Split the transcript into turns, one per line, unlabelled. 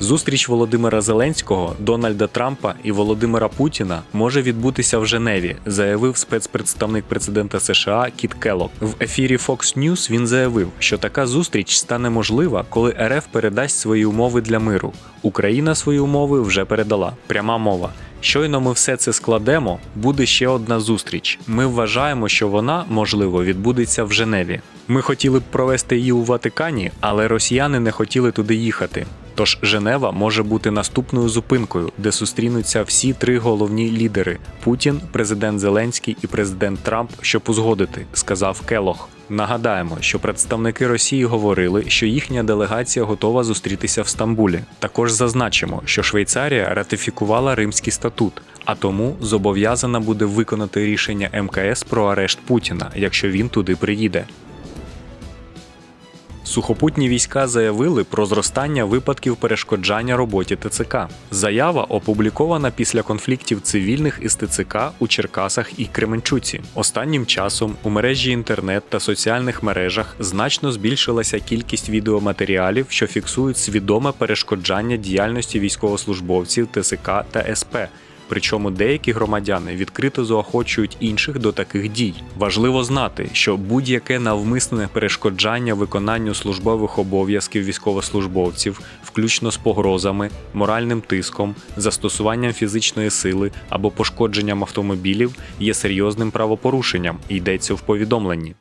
Зустріч Володимира Зеленського, Дональда Трампа і Володимира Путіна може відбутися в Женеві, заявив спецпредставник президента США Кіт Келлог. В ефірі Fox News він заявив, що така зустріч стане можлива, коли РФ передасть свої умови для миру. Україна свої умови вже передала. Пряма мова. Щойно ми все це складемо, буде ще одна зустріч. Ми вважаємо, що вона, можливо, відбудеться в Женеві. Ми хотіли б провести її у Ватикані, але росіяни не хотіли туди їхати. Тож Женева може бути наступною зупинкою, де зустрінуться всі три головні лідери: Путін, президент Зеленський і президент Трамп, щоб узгодити, сказав Келох. Нагадаємо, що представники Росії говорили, що їхня делегація готова зустрітися в Стамбулі. Також зазначимо, що Швейцарія ратифікувала Римський статут, а тому зобов'язана буде виконати рішення МКС про арешт Путіна, якщо він туди приїде. Сухопутні війська заявили про зростання випадків перешкоджання роботі ТЦК. Заява опублікована після конфліктів цивільних із ТЦК у Черкасах і Кременчуці. Останнім часом у мережі інтернет та соціальних мережах значно збільшилася кількість відеоматеріалів, що фіксують свідоме перешкоджання діяльності військовослужбовців ТСК та СП. Причому деякі громадяни відкрито заохочують інших до таких дій. Важливо знати, що будь-яке навмисне перешкоджання виконанню службових обов'язків військовослужбовців, включно з погрозами, моральним тиском, застосуванням фізичної сили або пошкодженням автомобілів, є серйозним правопорушенням, йдеться в повідомленні.